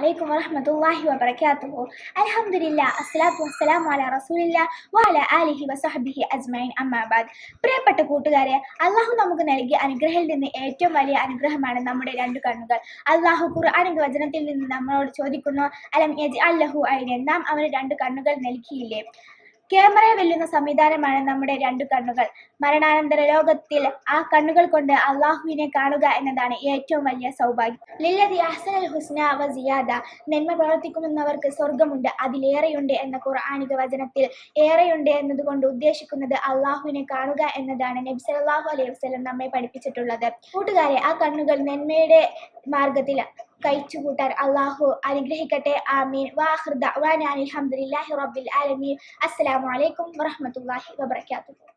അലൈക്കും വറഹ്മത്തുള്ളാഹി വബറകാതുഹു. അൽഹംദുലില്ലാ അസ്സലാത്തു വസ്സലാമു അലാ റസൂലില്ലാ വഅലാ ആലിഹി വസഹ്ബിഹി അജ്മഈൻ. അമ്മാ പ്രിയപ്പെട്ട കൂട്ടുകാരെ അള്ളാഹു നമുക്ക് നൽകിയ അനുഗ്രഹത്തിൽ നിന്ന് ഏറ്റവും വലിയ അനുഗ്രഹമാണ് നമ്മുടെ രണ്ട് കണ്ണുകൾ. അള്ളാഹു ഖുർആനിക വചനത്തിൽ നിന്ന് നമ്മളോട് ചോദിക്കുന്നു അലം യജ്അൽ ലഹു ഐനൻ നാം അവന് രണ്ട് കണ്ണുകൾ നൽകിയില്ലേ? ക്യാമറയെ വെല്ലുന്ന സംവിധാനമാണ് നമ്മുടെ രണ്ടു കണ്ണുകൾ. മരണാനന്തര ലോകത്തിൽ ആ കണ്ണുകൾ കൊണ്ട് അള്ളാഹുവിനെ കാണുക എന്നതാണ് ഏറ്റവും വലിയ സൗഭാഗ്യം. ലില്ലതി അഹ്സനൽ ഹുസ്ന വ സിയാദ. നന്മ പ്രവർത്തിക്കുന്നവർക്ക് സ്വർഗമുണ്ട് അതിലേറെയുണ്ട് എന്ന ഖുർആാനിക വചനത്തിൽ ഏറെയുണ്ട് എന്നതുകൊണ്ട് ഉദ്ദേശിക്കുന്നത് അള്ളാഹുവിനെ കാണുക എന്നതാണ് നബി അള്ളാഹു അലൈഹി വസ്ലം നമ്മെ പഠിപ്പിച്ചിട്ടുള്ളത്. കൂട്ടുകാരെ ആ കണ്ണുകൾ നന്മയുടെ മാർഗത്തിൽ കഴിച്ചുകൂട്ടാൻ അള്ളാഹു അനുഗ്രഹിക്കട്ടെ ആമീൻ വാഹൃദ വാനാൻ അൽഹംദുലില്ലാഹി റബ്ബിൽ ആലമീൻ അസ്സലാമു അലൈക്കും വറഹ്മത്തുള്ളാഹി വബറകാതുഹു